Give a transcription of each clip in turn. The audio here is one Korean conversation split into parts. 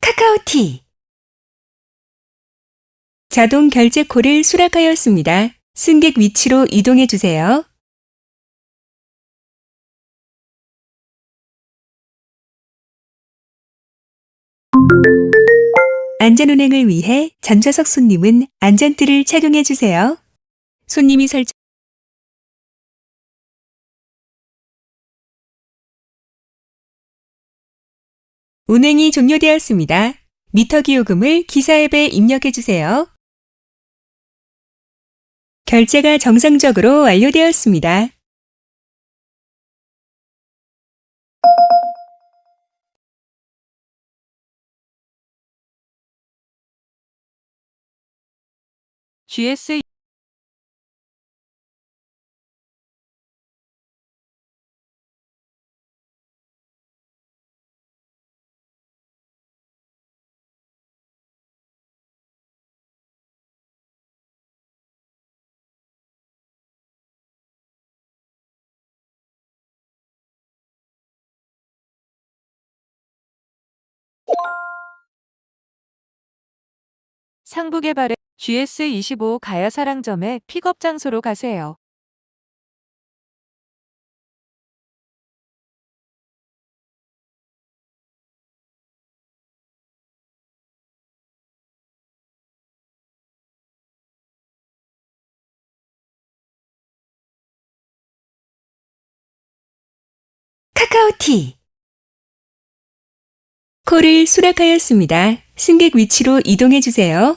카카오티 자동 결제 콜을 수락하였습니다. 승객 위치로 이동해 주세요. 안전운행을 위해 전좌석 손님은 안전띠를 착용해 주세요. 손님이 설정 운행이 종료되었습니다. 미터 기 요금을 기사 앱에 입력해 주세요. 결제가 정상적으로 완료되었습니다. 상부개발의 GS25 가야사랑점의 픽업 장소로 가세요. 카카오티 콜을 수락하였습니다. 승객 위치로 이동해 주세요.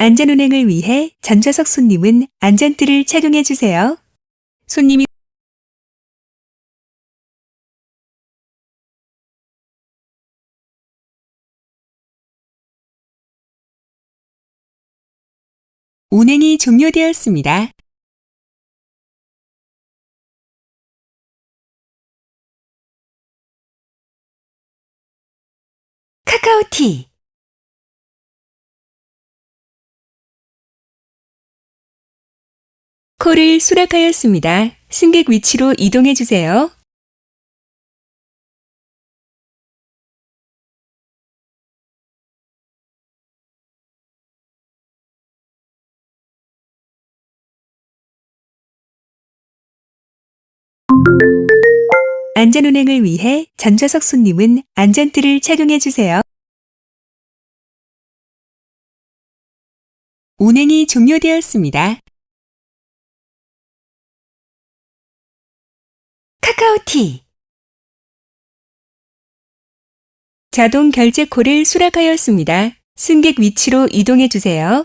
안전운행을 위해 전좌석 손님은 안전띠를 착용해 주세요. 손님이 운행이 종료되었습니다. 카카오티 콜을 수락하였습니다. 승객 위치로 이동해 주세요. 안전운행을 위해 전좌석 손님은 안전띠를 착용해 주세요. 운행이 종료되었습니다. 카카오티 자동 결제 콜을 수락하였습니다. 승객 위치로 이동해 주세요.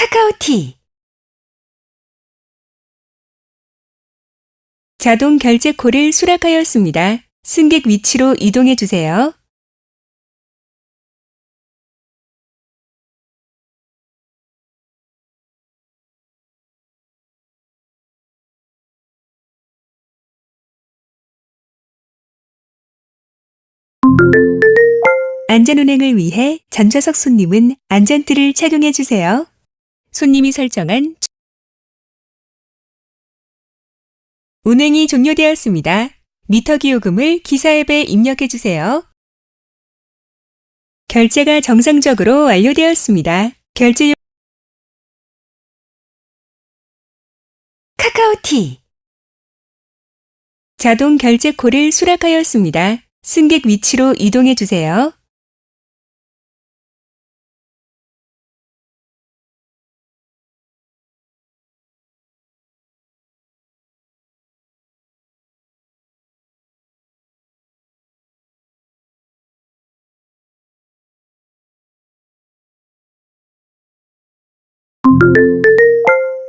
카카오티 자동 결제콜을 수락하였습니다. 승객 위치로 이동해 주세요. 안전운행을 위해 전좌석 손님은 안전띠를 착용해 주세요. 손님이 설정한 운행이 종료되었습니다. 미터 기 요금을 기사 앱에 입력해 주세요. 결제가 정상적으로 완료되었습니다. 결제 요... 카카오티 자동 결제 콜을 수락하였습니다. 승객 위치로 이동해 주세요.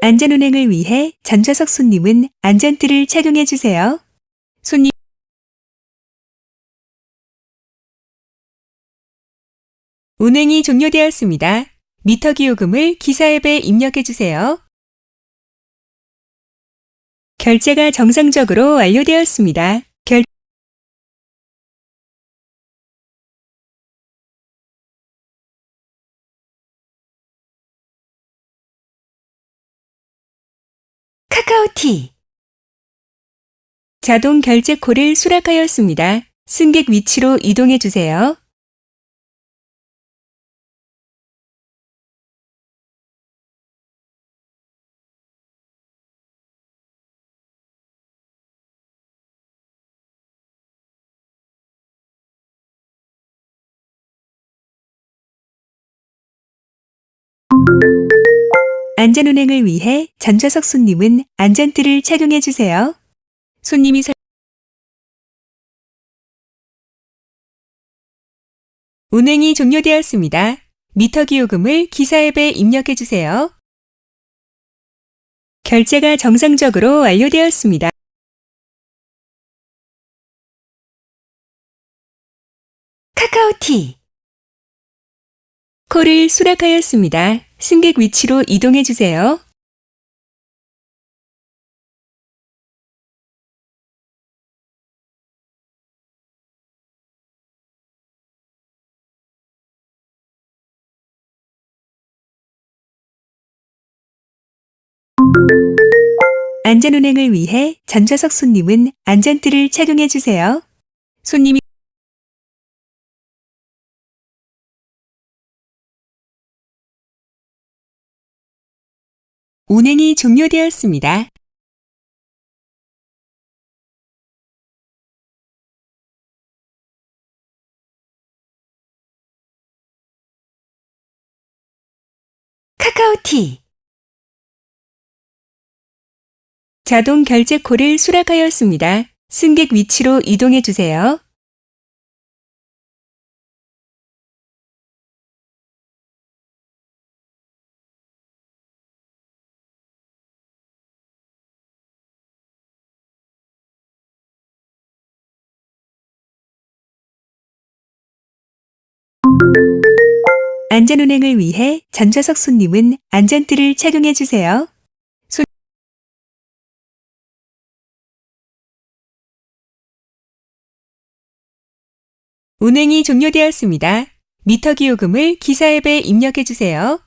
안전운행을 위해 전좌석 손님은 안전띠를 착용해 주세요. 손님 운행이 종료되었습니다. 미터 기 요금을 기사 앱에 입력해 주세요. 결제가 정상적으로 완료되었습니다. 결 카카오티 자동 결제콜을 수락하였습니다. 승객 위치로 이동해 주세요. 안전운행을 위해 전좌석 손님은 안전띠를 착용해 주세요. 손님이 설... 운행이 종료되었습니다. 미터 기 요금을 기사 앱에 입력해 주세요. 결제가 정상적으로 완료되었습니다. 카카오티 콜을 수락하였습니다. 승객 위치로 이동해 주세요. 안전운행을 위해 전좌석 손님은 안전띠를 착용해 주세요. 손님이 운행이 종료되었습니다. 카카오티 자동 결제콜을 수락하였습니다. 승객 위치로 이동해 주세요. 안전운행을 위해 전좌석 손님은 안전띠를 착용해 주세요. 손... 운행이 종료되었습니다. 미터 기 요금을 기사 앱에 입력해 주세요.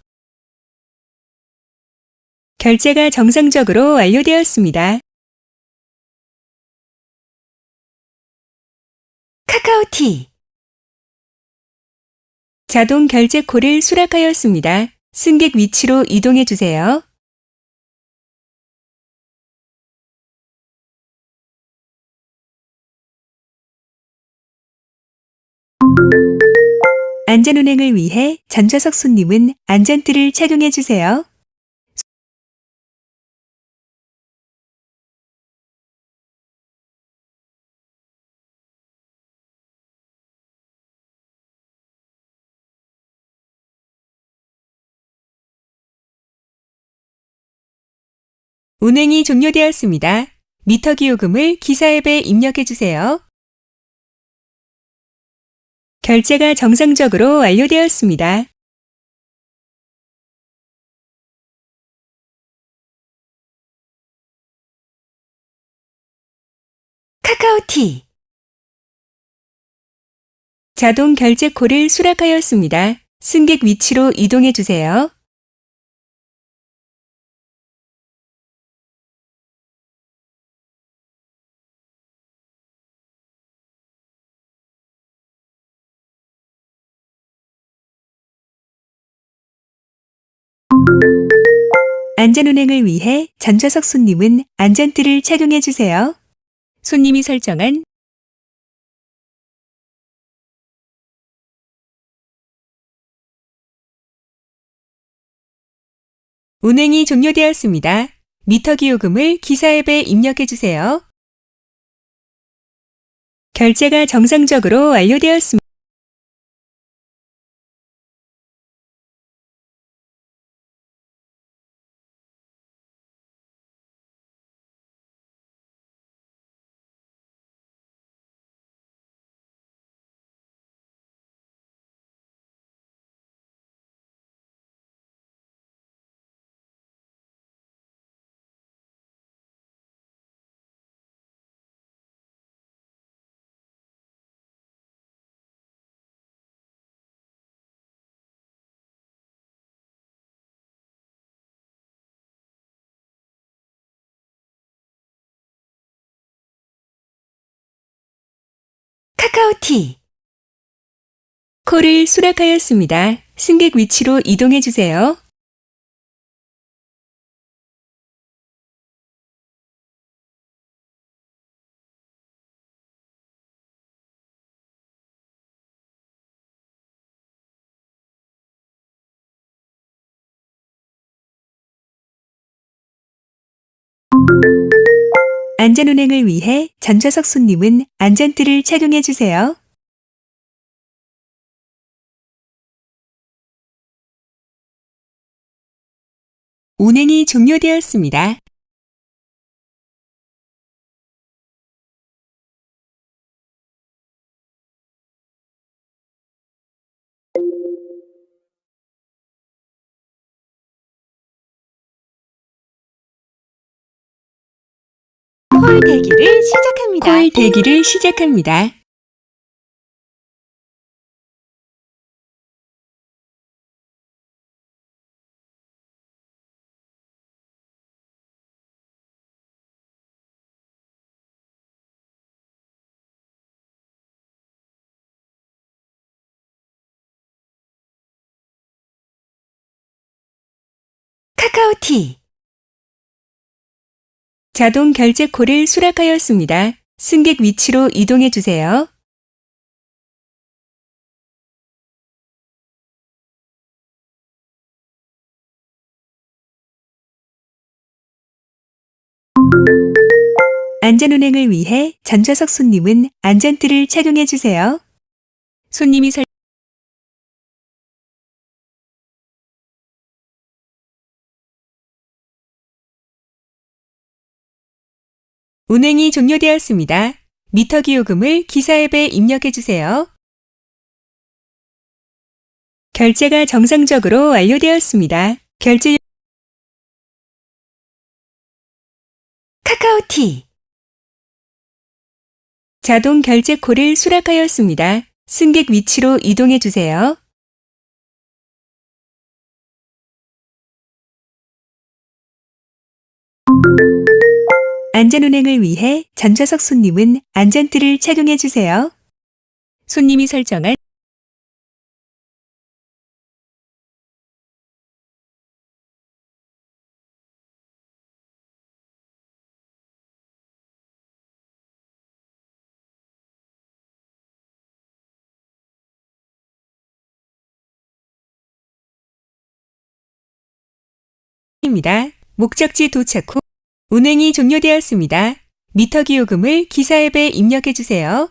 결제가 정상적으로 완료되었습니다. 카카오티 자동 결제콜을 수락하였습니다. 승객 위치로 이동해 주세요. 안전운행을 위해 전좌석 손님은 안전띠를 착용해 주세요. 운행이 종료되었습니다. 미터 기 요금을 기사 앱에 입력해 주세요. 결제가 정상적으로 완료되었습니다. 카카오티 자동 결제 콜을 수락하였습니다. 승객 위치로 이동해 주세요. 안전운행을 위해 전좌석 손님은 안전띠를 착용해 주세요. 손님이 설정한 운행이 종료되었습니다. 미터 기 요금을 기사 앱에 입력해 주세요. 결제가 정상적으로 완료되었습니다. 카카오티 콜을 수락하였습니다. 승객 위치로 이동해 주세요. 안전운행을 위해 전좌석 손님은 안전띠를 착용해 주세요. 운행이 종료되었습니다. 콜 대기를 시작합니다. 콜 대기를 시작합니다. 카카오티 자동 결제 콜을 수락하였습니다. 승객 위치로 이동해 주세요. 안전운행을 위해 전좌석 손님은 안전띠를 착용해 주세요. 손님이 설 운행이 종료되었습니다. 미터 기 요금을 기사 앱에 입력해 주세요. 결제가 정상적으로 완료되었습니다. 결제 카카오티 자동 결제 콜을 수락하였습니다. 승객 위치로 이동해 주세요. 안전운행을 위해 전좌석 손님은 안전띠를 착용해 주세요. 손님이 설정한 입니다. 목적지 도착 후 운행이 종료되었습니다. 미터 기 요금을 기사 앱에 입력해 주세요.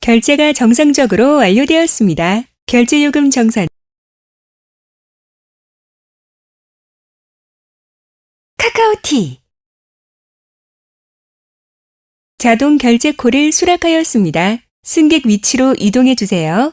결제가 정상적으로 완료되었습니다. 결제 요금 정산 카카오티. 자동 결제 콜을 수락하였습니다. 승객 위치로 이동해 주세요.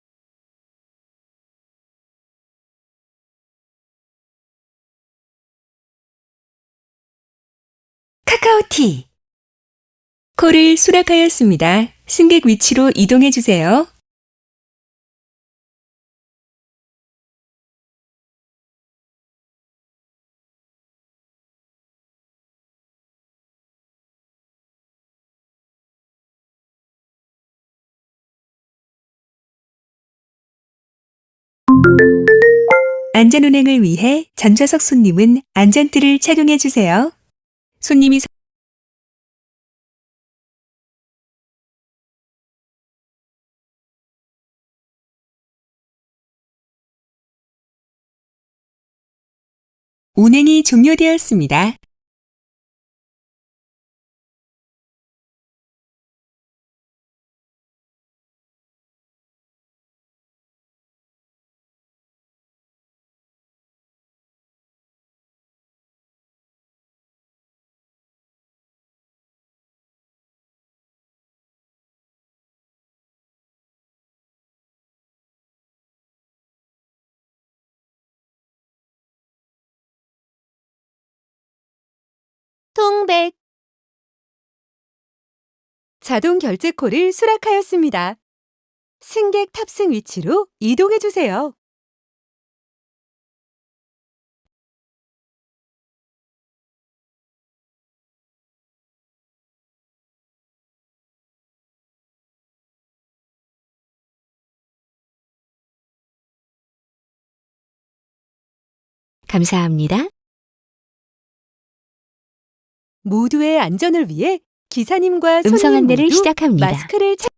카카오티. 콜을 수락하였습니다. 승객 위치로 이동해 주세요. 안전운행을 위해 전좌석 손님은 안전띠를 착용해 주세요. 손님이 서- 운행이 종료되었습니다. 통백. 자동 결제콜을 수락하였습니다. 승객 탑승 위치로 이동해 주세요. 감사합니다. 모두의 안전을 위해 기사님과 손님 음성 안내를 모두 시작합니다. 마스크를 착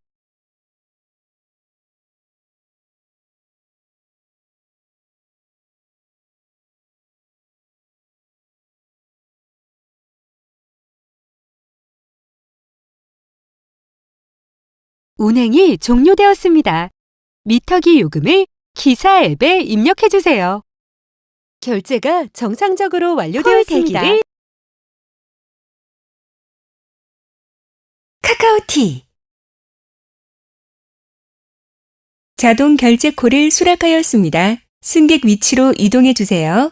운행이 종료되었습니다. 미터기 요금을 기사 앱에 입력해 주세요. 결제가 정상적으로 완료되었습니다. 콜 대기를 카카오티. 자동 결제 콜을 수락하였습니다. 승객 위치로 이동해 주세요.